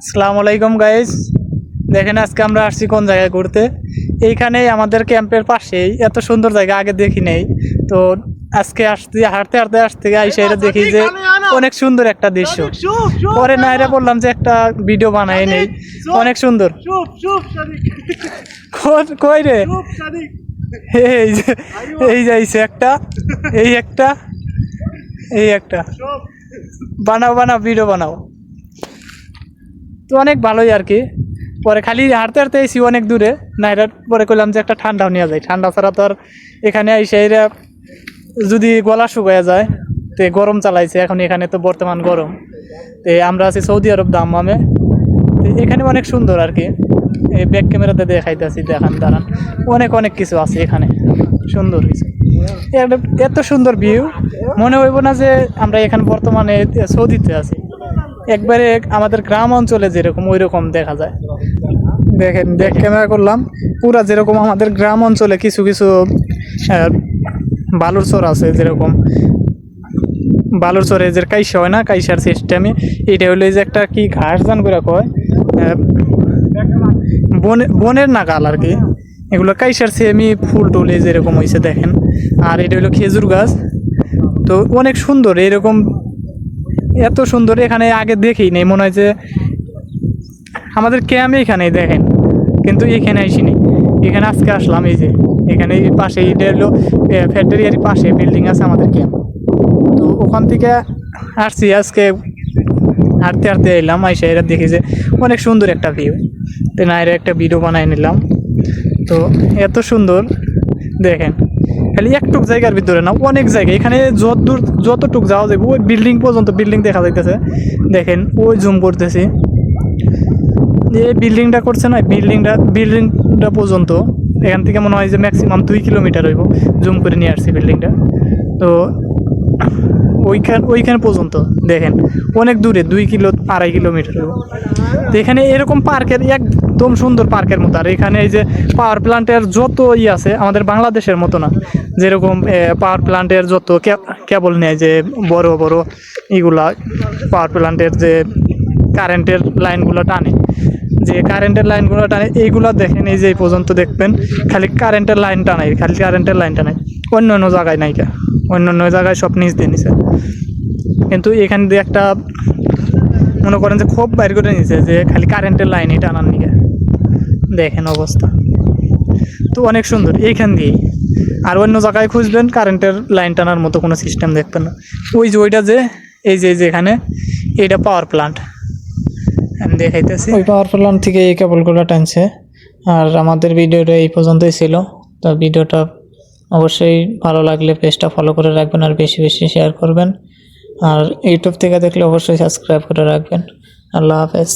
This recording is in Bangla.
আসসালামু আলাইকুম গাইজ দেখেন আজকে আমরা আসছি কোন জায়গায় ঘুরতে? এইখানেই আমাদের ক্যাম্পের পাশেই। এত সুন্দর জায়গা আগে দেখি নেই। তো আজকে আসতে হাঁটতে হাঁটতে আসতে আইসা এটা দেখি যে অনেক সুন্দর একটা দৃশ্য। পরে না নাইরা বললাম যে একটা ভিডিও বানাই নেই। অনেক সুন্দর। কই রে? এই যে এই যাইছে একটা এই একটা এই একটা। বানাও বানাও ভিডিও বানাও। অনেক ভালোই আর কি। পরে খালি হাঁটতে হাঁটতে এসি অনেক দূরে। নাইরার পরে করলাম যে একটা ঠান্ডাও নিয়ে যায় ঠান্ডা ছাড়া তো আর এখানে এসে যদি গলা শুকায় যায়, তো গরম চালাইছে। এখন এখানে তো বর্তমান গরম। তো আমরা আছি সৌদি আরব দাম্মামে। তো এখানে অনেক সুন্দর আর কি। এই ব্যাক ক্যামেরাতে দেখাইতেছি, দেখান, দাঁড়ান। অনেক অনেক কিছু আছে এখানে। সুন্দর কিছু। এত সুন্দর ভিউ মনে হইব না যে আমরা এখানে বর্তমানে সৌদিতে আছি। একবারে আমাদের গ্রাম অঞ্চলে যেরকম ওই রকম দেখা যায়। দেখেন, দেখ ক্যামেরা করলাম। পুরা যেরকম আমাদের গ্রাম অঞ্চলে কিছু কিছু বালুর চর আছে যেরকম। বালুর চরে যে কাইসা হয় না, কাইসার সিস্টেমে এটা হলো এই যে একটা কি ঘাস জান করে কয় বনে, বনের নাগাল আর কি। এগুলো কাইসার সেমি ফুল টুল এই যেরকম হয়েছে দেখেন। আর এটা হলো খেজুর গাছ। তো অনেক সুন্দর, এরকম এত সুন্দর এখানে আগে দেখি নেই, মনে হয় যে আমাদের ক্যাম্প এখানেই দেখেন, কিন্তু এখানে আসিনি। এখানে আজকে আসলাম এই যে, এখানে পাশে এটা হলো ফ্যাক্টরিয়ার পাশে বিল্ডিং আছে আমাদের ক্যাম্প তো ওখান থেকে আসছি, আজকে হাঁটতে হাঁটতে এলাম, আইসা এরা দেখি যে অনেক সুন্দর একটা ভিউ তো না এরা একটা ভিডিও বানাই নিলাম। তো এত সুন্দর, দেখেন। খালি একটুক জায়গার ভিতরে না, অনেক জায়গা। এখানে যত দূর যতটুক যাওয়া যাবে ওই বিল্ডিং পর্যন্ত বিল্ডিং দেখা যাইতেছে। দেখেন, ওই জুম করতেছি। এই বিল্ডিংটা করছে না বিল্ডিংটা বিল্ডিংটা পর্যন্ত, এখান থেকে মনে হয় যে ম্যাক্সিমাম দুই কিলোমিটার হইব জুম করে নিয়ে আসছি বিল্ডিংটা তো ওইখান ওইখান পর্যন্ত, দেখেন। অনেক দূরে, দুই কিলো, আড়াই কিলোমিটার। তো এখানে এরকম পার্কের, একদম সুন্দর পার্কের মতো। আর এখানে এই যে পাওয়ার প্ল্যান্টের যত ই আছে, আমাদের বাংলাদেশের মতো না। যেরকম পাওয়ার প্ল্যান্টের যত কেবল নেয় যে বড় বড় ইগুলা পাওয়ার প্ল্যান্টের যে কারেন্টের লাইনগুলো টানে। যে কারেন্টের লাইনগুলো টানে, এইগুলো দেখেন, এই যে এই পর্যন্ত দেখবেন, খালি কারেন্টের লাইন টানাই খালি কারেন্টের লাইন টানাই অন্য অন্য জায়গায় নাইকা অন্য অন্য জায়গায় সব নিচ দিয়ে নিছে। কিন্তু এখান দিয়ে একটা মনে করেন যে খুব বাইর করে নিছে যে খালি কারেন্টের লাইনই টানার নিকে দেখেন অবস্থা। তো অনেক সুন্দর। এইখান দিয়েই। আর অন্য জায়গায় খুঁজবেন কারেন্টের লাইন টানার মতো কোনো সিস্টেম দেখবেন না। ওই যে ওইটা যে, এই যে এই যে এখানে, এইটা পাওয়ার প্লান্ট আমি দেখাইতেছি। ওই পাওয়ার প্লান্ট থেকে এই কেবলগুলো টানছে। আর আমাদের ভিডিওটা এই পর্যন্তই ছিল। তো ভিডিওটা অবশ্যই ভালো লাগলে পেজটা ফলো করে রাখবেন আর বেশি বেশি শেয়ার করবেন। আর ইউটিউব থেকে দেখলে অবশ্যই সাবস্ক্রাইব করে রাখবেন। আল্লাহ হাফেজ।